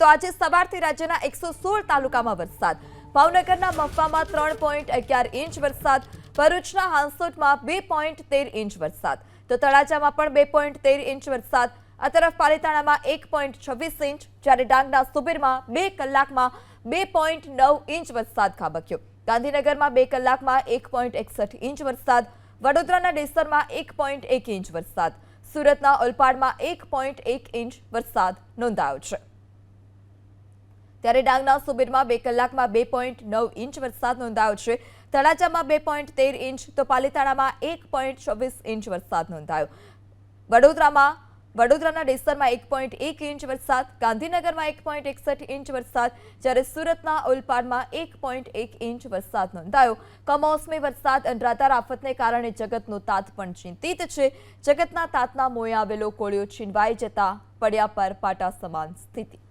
તો આજે સવારથી રાજ્યના એકસો સોળ તાલુકામાં વરસાદ. ભાવનગરના મફામાં ત્રણ પોઈન્ટ અગિયાર ઇંચ વરસાદ, ભરૂચના હાંસોટમાં બે પોઈન્ટ તેર ઇંચ વરસાદ. તો તળાજામાં પણ બે પોઈન્ટ તેર ઇંચ વરસાદ. આ તરફ પાલીતાણામાં એક પોઈન્ટ છવ્વીસ ઇંચ, જ્યારે ડાંગના સુબીરમાં બે કલાકમાં બે પોઈન્ટ નવ ઇંચ વરસાદ ખાબક્યો. ગાંધીનગરમાં બે કલાકમાં એક પોઈન્ટ એકસઠ ઇંચ વરસાદ. વડોદરાના ડેસરમાં એક પોઈન્ટ એક ઇંચ વરસાદ. સુરતના ઓલપાડમાં એક પોઈન્ટ એક ઇંચ વરસાદ નોંધાયો છે. ત્યારે ડાંગના સુબીરમાં બે કલાકમાં બે પોઈન્ટ નવ ઇંચ વરસાદ નોંધાયો છે. તળાજામાં બે પોઈન્ટ તેર ઇંચ, તો પાલીતાણામાં એક પોઈન્ટ ચોવીસ ઇંચ વરસાદ નોંધાયો. વડોદરામાં, વડોદરાના ડેસરમાં એક પોઈન્ટ એક ઇંચ વરસાદ, ગાંધીનગરમાં એક પોઈન્ટ એકસઠ ઇંચ વરસાદ, જ્યારે સુરતના ઓલપાડમાં એક પોઈન્ટ એક ઇંચ વરસાદ નોંધાયો. કમોસમી વરસાદ અનરાધાર આફતને કારણે જગતનો તાત પણ ચિંતિત છે. જગતના તાતના મોએ આવેલો કોળિયો છીનવાઈ જતા પડ્યા પર પાટા સમાન સ્થિતિ.